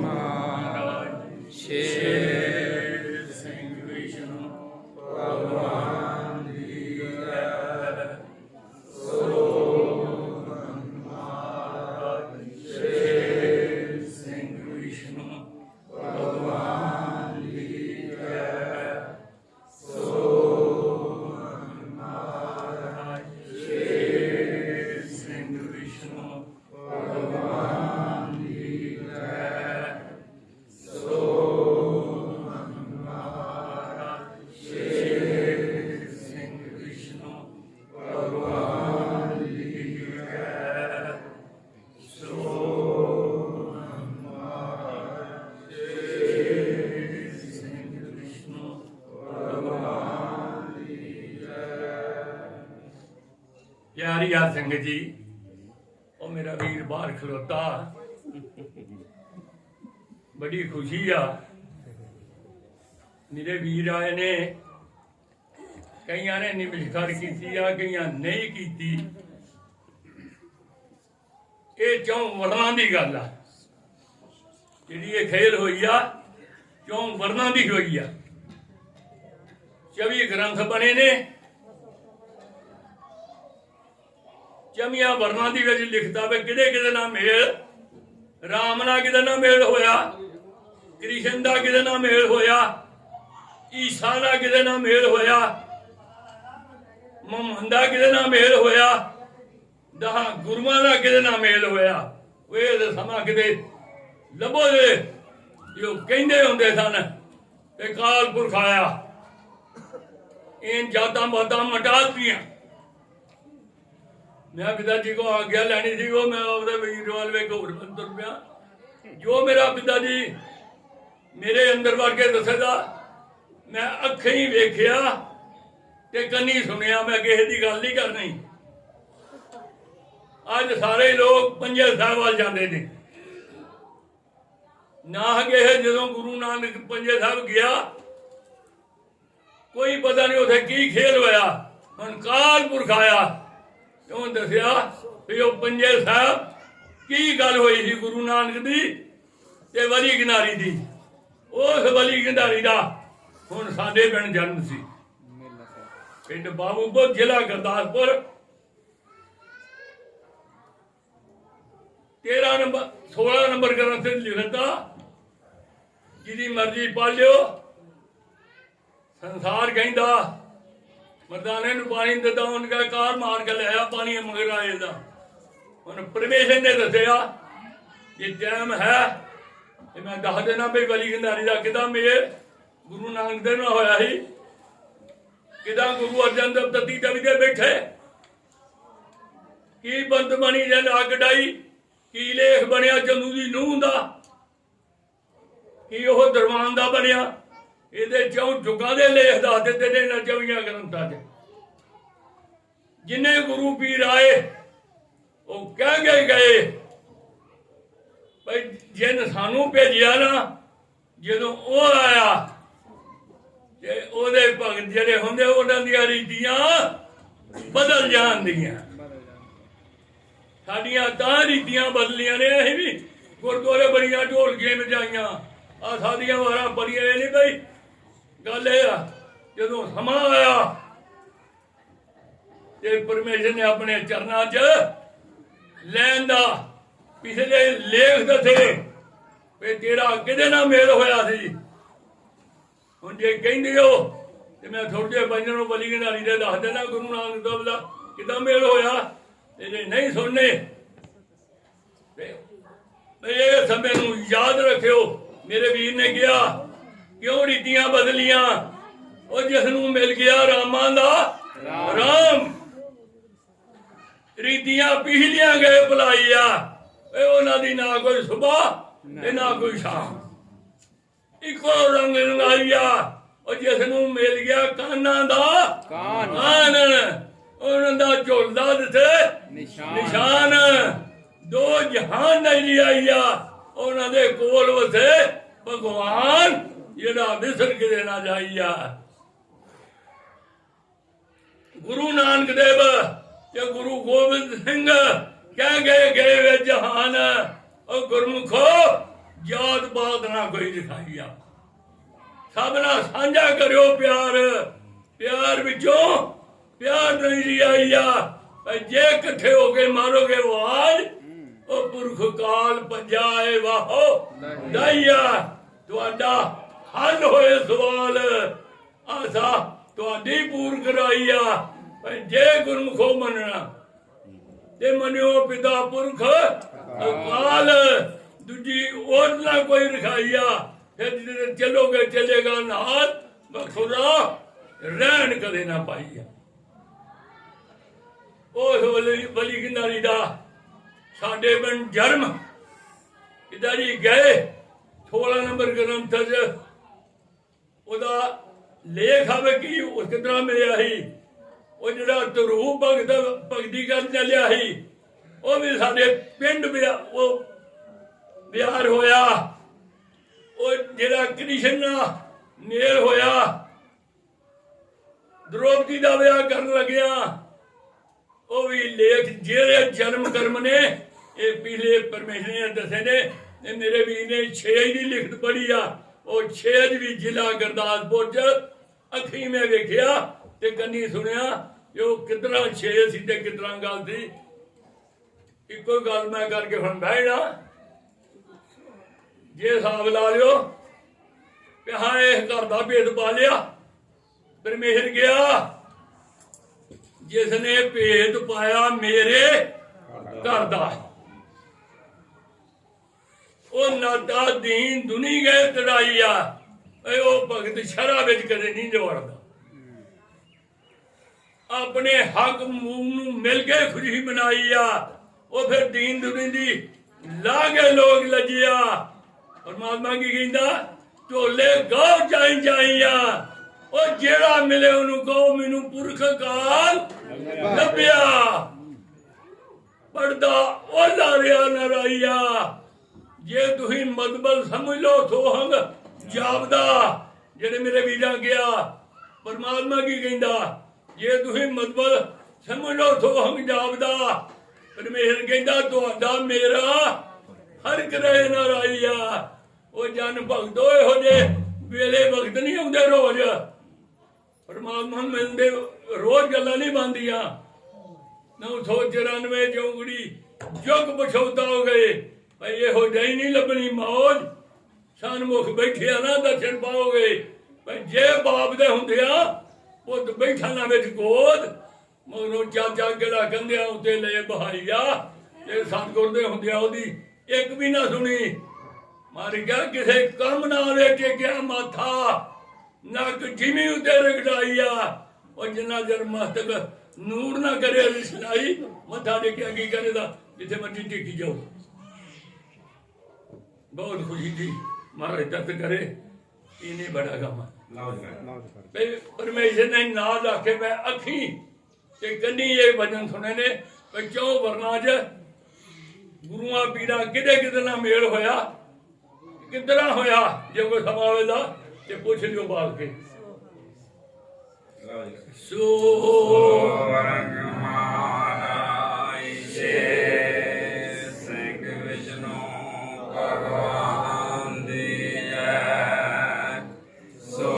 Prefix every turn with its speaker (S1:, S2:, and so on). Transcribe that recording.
S1: ਮਹਾਰਾਜ ਪਿਆਰੀ ਆ ਸਿੰਘ ਜੀ। ਉਹ ਮੇਰਾ ਵੀਰ ਬਾਹਰ ਖਲੋਤਾ। ਬੜੀ ਖੁਸ਼ੀ ਆ। ਮੇਰੇ ਵੀਰ ਆਏ ਨੇ। ਕਈਆਂ ਨੇ ਨਿਮਸ਼ਕਾਰ ਕੀਤੀ ਆ, ਕਈਆਂ ਨਹੀਂ ਕੀਤੀ। ਇਹ ਚੋਂ ਵਰਨਾਂ ਦੀ ਗੱਲ ਆ। ਜਿਹੜੀ ਇਹ ਖੇਲ ਹੋਈ ਆ, ਚੋਂ ਵਰਨਾਂ ਦੀ ਹੋਈ ਆ। 24 ਗ੍ਰੰਥ ਬਣੇ ਨੇ। ਜਮੀਆਂ ਵਰਨਾਂ ਦੀ ਵਿੱਚ ਲਿਖਦਾ ਵੇ ਕਿਹਦੇ ਕਿਹਦੇ ਨਾਲ ਮੇਲ? ਰਾਮ ਨਾਲ ਕਿਹਦੇ ਨਾਲ ਮੇਲ ਹੋਇਆ? ਕ੍ਰਿਸ਼ਨ ਦਾ ਕਿਹਦੇ ਨਾਲ ਮੇਲ ਹੋਇਆ? ਈਸਾ ਦਾ ਕਿਹਦੇ ਨਾਲ ਮੇਲ ਹੋਇਆ? ਮੁਹੰਮਦ ਦਾ ਕਿਹਦੇ ਨਾਲ ਮੇਲ ਹੋਇਆ? ਦਹਾ ਗੁਰੂਆਂ ਦਾ ਕਿਹਦੇ ਨਾਲ ਮੇਲ ਹੋਇਆ? ਉਹ ਇਹ ਸਮਾਂ ਕਿਤੇ ਲੱਭੋ ਦੇ ਜੋ ਕਹਿੰਦੇ ਹੁੰਦੇ ਸਨ ਤੇ ਕਾਲ ਪੁਰਖ ਆਇਆ। ਇਹ ਜਾਤਾਂ ਬਾਤਾਂ ਮਟਾਤੀਆਂ। ਮੈਂ ਪਿਤਾ ਜੀ ਕੋ ਆਗਿਆ ਲੈਣੀ ਸੀ ਉਹ, ਮੈਂ ਉਹਦੇ ਵੀਰ ਵਾਲ ਵੇ ਘੋਰ ਅੰਦਰ ਪਿਆ ਜੋ ਮੇਰਾ ਪਿਤਾ ਜੀ ਮੇਰੇ ਅੰਦਰ ਵੜ ਕੇ ਦੱਸਦਾ, ਮੈਂ ਅੱਖੀਂ ਹੀ ਵੇਖਿਆ ਤੇ ਕੰਨੀ ਸੁਣਿਆ, ਮੈਂ ਕਿਸੇ ਦੀ ਗੱਲ ਨਹੀਂ ਕਰਨੀ। ਅੱਜ ਸਾਰੇ ਲੋਕ ਪੰਜੇ ਸਾਹਿਬ ਵੱਲ ਜਾਂਦੇ ਨੇ। ਨਾ ਗਏ ਜਦੋਂ ਗੁਰੂ ਨਾਨਕ ਪੰਜੇ ਸਾਹਿਬ ਗਿਆ, ਕੋਈ ਪਤਾ ਨਹੀਂ ਉਥੇ ਕੀ ਖੇਲ ਹੋਇਆ। ਹੁਣ ਕਾਲ ਪੁਰਖ ਆਇਆ। ਤੇ ਦੱਸਿਆ ਵੀ ਉਹ ਪੰਜੇ ਸਾਹਿਬ ਕੀ ਗੱਲ ਹੋਈ ਸੀ ਗੁਰੂ ਨਾਨਕ ਦੀ ਤੇ ਵਲੀ ਗਿਨਾਰੀ ਦੀ? ਉਸ ਵਲੀ ਗਿਨਾਰੀ ਦਾ ਹੁਣ ਸਾਡੇ ਪਿੰਡ ਜਨਮ ਸੀ। ਪਿੰਡ ਬਾਬੂਪੁਰ ਜ਼ਿਲ੍ਹਾ ਗੁਰਦਾਸਪੁਰ। 13 ਨੰਬਰ 16 ਨੰਬਰ ਗ੍ਰੰਥ ਵਿੱਚ ਲਿਖਦਾ ਜਿਹਦੀ ਮਰਜ਼ੀ ਪਾਲਿਓ ਸੰਸਾਰ ਕਹਿੰਦਾ ਮਰਦਾਨੇ ਨੂੰ ਪਾਣੀ ਦਿੱਤਾ, ਉਹਨਾਂ ਕਾ ਕਾਰ ਮਾਰ ਕੇ ਲਿਆ ਪਾਣੀ ਮਗਰ ਆਏ ਦਾ ਹੁਣ ਪਰਮੇਸ਼ਰ ਨੇ ਦੱਸਿਆ ਜੇ ਟਾਈਮ ਹੈ ਤੇ ਮੈਂ ਦੱਸ ਦੇਣਾ ਵੀ ਵਲੀ ਗੰਧਾਰੀ ਦਾ ਕਿਦਾਂ ਮੇਲ ਗੁਰੂ ਨਾਨਕ ਦੇਵ ਨਾਲ ਹੋਇਆ ਸੀ। ਕਿਦਾਂ ਗੁਰੂ ਅਰਜਨ ਦੇਵ ਤਤੀ ਤਵੀ ਦੇ ਬੈਠੇ। ਕੀ ਬੰਦ ਬਣੀ ਜਨ ਅੱਗ ਡਾਈ ਕੀ ਲੇਖ ਬਣਿਆ ਚੰਦੂ ਦੀ ਨੂੰਹ ਦਾ, ਕੀ ਉਹ ਦਰਵਾਨ ਦਾ ਬਣਿਆ। ਇਹਦੇ ਚੋਂ ਜੁਗਾਂ ਦੇ ਲੇਖ ਦੱਸ ਦਿੱਤੇ ਨੇ ਇਹਨਾਂ ਚੌਵੀਆਂ ਗ੍ਰੰਥਾਂ 'ਚ। ਜਿੰਨੇ ਗੁਰੂ ਪੀਰ ਆਏ, ਉਹ ਕਹਿ ਗਏ ਗਏ, ਭਈ ਜਿਨ ਸਾਨੂੰ ਭੇਜਿਆ ਨਾ, ਜਦੋਂ ਉਹ ਆਇਆ, ਤੇ ਉਹਦੇ ਭਗਤ ਜਿਹੜੇ ਹੁੰਦੇ, ਉਹਨਾਂ ਦੀਆਂ ਰੀਤੀਆਂ ਬਦਲ ਜਾਂਦੀਆਂ ਸਾਡੀਆਂ ਤਾਂ ਰੀਤੀਆਂ ਬਦਲੀਆਂ ਨੇ, ਅਸੀਂ ਵੀ ਗੁਰਦੁਆਰੇ ਬੜੀਆਂ ਢੋਲਕੀਆਂ ਵਜਾਈਆਂ। ਆ ਸਾਡੀਆਂ ਵਾਰਾਂ ਬੜੀਆਂ ਇਹ ਨਹੀਂ ਬਈ ਗੱਲ ਇਹ ਆ, ਜਦੋਂ ਸਮਾਂ ਆਇਆ, ਤੇ ਪਰਮੇਸ਼ਰ ਨੇ ਆਪਣੇ ਚਰਨਾਂ 'ਚ ਲੈਣ ਦਾ ਪਿਛਲੇ ਲੇਖ ਦੱਸੇ ਵੀ ਤੇਰਾ ਕਿਹਦੇ ਨਾਲ ਮੇਲ ਹੋਇਆ ਸੀ? ਹੁਣ ਜੇ ਕਹਿੰਦੇ ਹੋ, ਤੇ ਮੈਂ ਥੋੜੇ ਜਿਹੇ ਬੰਜਨ ਨੂੰ ਬਲੀ ਗਨਾਰੀ ਦੇ ਦੱਸ ਦੇਣਾ ਗੁਰੂ ਨਾਨਕ ਦੇਵ ਦਾ ਕਿਦਾਂ ਮੇਲ ਹੋਇਆ? ਤੇ ਜੇ ਨਹੀਂ ਸੁਣਨੇ ਤੇ ਤੇ ਇਹ ਸਮੇਂ ਨੂੰ ਯਾਦ ਰੱਖਿਓ, ਮੇਰੇ ਵੀਰ ਨੇ ਕਿਹਾ ਕਿਉਂ ਰੀਤੀਆਂ ਬਦਲੀਆਂ? ਉਹ ਜਿਸ ਨੂੰ ਮਿਲ ਗਿਆ ਰਾਮਾਂ ਦਾ ਰਾਮ। ਰੀਤੀਆਂ ਪਿਛਲੀਆਂ ਗਏ ਭੁਲਾਈਆ। ਏ ਉਹਨਾਂ ਦੀ ਨਾ ਕੋਈ ਸਵੇਰ ਤੇ ਨਾ ਕੋਈ ਸ਼ਾਮ। ਇੱਕੋ ਰੰਗ ਰੰਗਾਈਆ। ਉਹ ਜਿਸ ਨੂੰ ਮਿਲ ਗਿਆ ਕਾਨਾਂ ਦਾ
S2: ਕਾਨ।
S1: ਉਹਨਾਂ ਦਾ ਝੁਲਦਾ ਦਿੱਤੇ
S2: ਨਿਸ਼ਾਨ।
S1: ਨਿਸ਼ਾਨ। ਦੋ ਜਹਾਨ ਨਹੀਂ ਆਈਆ ਉਹਨਾਂ ਦੇ ਕੋਲ ਵਸੇ ਭਗਵਾਨ। ਜਿਹੜਾ ਵਿਸਰ ਕੇ ਨਾ ਜਾਈਆ। ਗੁਰੂ ਨਾਨਕ ਦੇਵ ਤੇ ਗੁਰੂ ਗੋਬਿੰਦ ਸਿੰਘ ਕਹਿ ਗਏ ਗਏ ਵੇ ਜਹਾਨ ਉਹ ਗੁਰਮੁਖੋ ਜਾਤ ਬਾਤ ਨਾ ਕੋਈ ਦਿਖਾਈਆ। ਸਭ ਨਾਲ ਸਾਂਝਾ ਕਰਿਓ ਪਿਆਰ ਪਿਆਰ ਵਿੱਚੋਂ ਪਿਆਰ ਨਹੀਂ ਜੀ ਆਈਆ। ਜੇ ਇਕੱਠੇ ਹੋ ਕੇ ਮਾਰੋਗੇ ਆਵਾਜ਼ ਉਹ ਪੁਰਖ ਕਾਲ ਪੰਜਾਏ ਵਾਹੋ ਦਾਈਆ ਤੁਹਾਡਾ ਹੱਲ ਹੋਏ ਸਵਾਲ। ਆਸਾ, ਤੁਹਾਡੀ ਪੂਰ ਕਰਾਈਆ ਪਰ ਜੇ ਗੁਰਮੁਖੋ ਮੰਨਣਾ, ਤੇ ਮੰਨਿਓ ਪਿਤਾ ਪੁਰਖ, ਅਕਾਲ। ਦੂਜੀ, ਹੋਰ ਨਾ ਕੋਈ ਰਖਾਈਆ ਫਿਰ ਜਿਹੜੇ ਚੱਲੋਗੇ ਨਾਲ ਬਖੁਦਾ ਰਹਿਣ ਕਦੇ ਨਾ ਪਾਈਆ ਉਸ ਵਲੀ ਬਲੀ ਕਿਨਾਰੀ ਦਾ ਸਾਡੇ ਬਨ ਜਰਮ ਇਦਾਂ ਗਏ 16 ਨੰਬਰ ਗ੍ਰੰਥ ਚ ਉਹਦਾ ਲੇਖ ਆਵੇ ਕੀ ਉਸ ਕਿਤਨਾ ਮਿਲਿਆ ਸੀ। ਉਹ ਜਿਹੜਾ ਧਰੂ ਭਗਤ ਭਗਤੀ ਕਰਨ ਚੱਲਿਆ ਸੀ, ਉਹ ਵੀ ਸਾਡੇ ਪਿੰਡ ਵਿਆ ਉਹ ਵਿਆਹ ਹੋਇਆ। ਉਹ ਜਿਹੜਾ ਕ੍ਰਿਸ਼ਨ ਨਾਲ ਮੇਲ ਹੋਇਆ। ਦ੍ਰੋਪਦੀ ਦਾ ਵਿਆਹ ਕਰਨ ਲੱਗਿਆ। ਉਹ ਵੀ ਲੇਖ ਜਿਹੜੇ ਜਨਮ ਕਰਮ ਨੇ, ਇਹ ਪਿਛਲੇ ਪਰਮੇਸ਼ਰ ਨੇ ਦੱਸੇ ਨੇ ਮੇਰੇ ਵੀ ਨੇ 6 ਦੀ ਲਿਖਤ ਪੜੀ ਆ। ਉਹ 6 ਵੀ ਜ਼ਿਲ੍ਹਾ ਗੁਰਦਾਸਪੁਰ ਚ ਅੱਖੀ ਮੈਂ ਵੇਖਿਆ ਤੇ ਕੰਨੀ ਸੁਣਿਆ ਜੋ ਕਿਤਨਾ 6 ਸੀ ਤੇ ਕਿਤਨਾ ਗੱਲ ਸੀ। ਇੱਕੋ ਗੱਲ ਮੈਂ ਕਰਕੇ ਹੁਣ ਬਹਿਣਾ ਜੇ ਹਿਸਾਬ ਲਾ ਲਿਓ ਕਿ ਹਾਂ, ਇਹ ਘਰ ਦਾ ਭੇਦ ਪਾ ਲਿਆ, ਪਰਮੇਸ਼ਰ ਗਿਆ। ਜਿਸ ਨੇ ਭੇਦ ਪਾਇਆ ਮੇਰੇ ਘਰ ਦਾ। ਉਹ ਨਾਦਾ ਦੀਨ ਦੁਨੀ ਗਏ ਤੜਾਈ ਆ। ਏ ਉਹ ਭਗਤ ਸ਼ਰਾ ਵਿੱਚ ਕਦੇ ਨਹੀਂ ਜਵੜਦਾ। ਆਪਣੇ ਹੱਕ ਮੂੰਹ ਨੂੰ ਮਿਲ ਕੇ ਖੁਸ਼ੀ ਮਨਾਈ ਆ। ਉਹ ਫਿਰ ਦੀਨ ਦੁਨੀ ਦੀ ਲਾਗੇ ਲੋਕ ਲੱਜਿਆ। ਪਰਮਾਤਮਾ ਕੀ ਕਹਿੰਦਾ? ਢੋਲੇ ਗਾਉ ਜਾਈ ਜਾਈਆ ਉਹ ਜਿਹੜਾ ਮਿਲੇ ਉਹਨੂੰ ਕਹੋ, ਮੈਨੂੰ ਪੁਰਖ ਕਾਲ ਲੱਭਿਆ। ਪੜਦਾ ਉਹ ਲਾਰਿਆ ਨਰਾਈਆ। ਜੇ ਤੁਸੀਂ ਮਦਬਲ ਸਮਝ ਲਓ, ਸੋਹੰਗ, ਜਾਪਦਾ, ਜਿਹੜੇ ਮੇਰੇ ਵੀਰਾਂ ਗਿਆ, ਪਰਮਾਤਮਾ ਕੀ ਕਹਿੰਦਾ? ਜੇ ਤੁਸੀਂ ਮਦਬਲ ਸਮਝ ਲਓ, ਸੋਹੰਗ, ਜਾਪਦਾ, ਪਰਮੇਸ਼ਰ ਕਹਿੰਦਾ, ਤੁਹਾਡਾ ਮੇਰਾ ਹਰ ਕਰੇ ਨਰਾਈਆ ਉਹ ਜਨ ਭਗਤੋ ਇਹੋ ਜੇ ਵੇਲੇ ਵਕਤ ਨਹੀਂ ਆਉਂਦੇ ਰੋਜ਼। ਪਰਮਾਤਮਾ ਮਿਲਦੇ ਰੋਜ਼ ਗੱਲਾਂ ਨਹੀਂ ਬੰਦੀਆਂ 994 ਜੋਗੜੀ ਜੁਗ ਪਛੋਤਾ ਹੋ ਗਏ। ਇਹੋ ਜਿਹੀ ਨਹੀਂ ਲੱਭਣੀ ਮੌਜ। ਸਨਮੁਖ ਬੈਠਿਆ ਨਾ, ਦਰਸ਼ਨ ਪਾਓਗੇ। ਭਈ, ਜੇ ਬਾਪ ਦੇ ਹੁੰਦਿਆ ਪੁੱਤ ਬੈਠਾ ਨਾ ਵਿੱਚ ਗੋਦ। ਮਗਰੋਂ ਚਾਚਾ ਕਿਹੜਾ ਕੰਧਿਆਂ ਉੱਤੇ ਲੈ ਬਹਾਈਆ ਤੇ ਸਤਗੁਰ ਦੇ ਹੁੰਦਿਆ ਉਹਦੀ ਇੱਕ ਵੀ ਨਾ ਸੁਣੀ। ਮਾਰ ਗਿਆ ਕਿਸੇ ਕੰਮ ਨਾਲ ਲੈ ਕੇ ਗਿਆ ਮਾਥਾ। ਨੱਕ ਜਿਮੀ ਉਤੇ ਰਗੜਾਈਆ ਉਹ ਜਿੰਨਾ ਜਰ ਮਸਤਕ ਨੂਰ ਨਾ ਕਰੇ ਰਿਸ਼ਨਾਈ ਮੱਥਾ ਟੇਕਿਆ ਕੀ ਕਰੇਦਾ ਜਿੱਥੇ ਮੱਟੀ ਟੇਕੀ ਜਾਓ। ਬਹੁਤ ਖੁਸ਼ੀ ਦੀ ਮਹਾਰਾਜ ਦਤ ਕਰੇ ਇਹਨੇ ਬੜਾ ਗਮ ਬਈ ਪਰਮੇਸ਼ਰ ਨੇ ਨਾਂ ਲਾ ਕੇ ਮੈਂ ਅੱਖੀ ਤੇ ਕੰਨੀ ਇਹ ਵਜਨ ਸੁਣੇ ਨੇ ਵੀ ਕਿਉਂ ਵਰਨਾਜ ਗੁਰੂਆਂ ਪੀੜਾ ਕਿਦੇ ਕਿਦੇ ਨਾਲ ਮੇਲ ਹੋਇਆ ਕਿੱਦਾਂ ਹੋਇਆ ਜੇ ਕੋਈ ਸਮਾਂ ਹੋਵੇ ਦਾ ਤੇ ਪੁੱਛ ਲਿਓ ਬਾਗ ਕੇ ਸੋ ਰੰਗ ਮਾਈ ਸੇ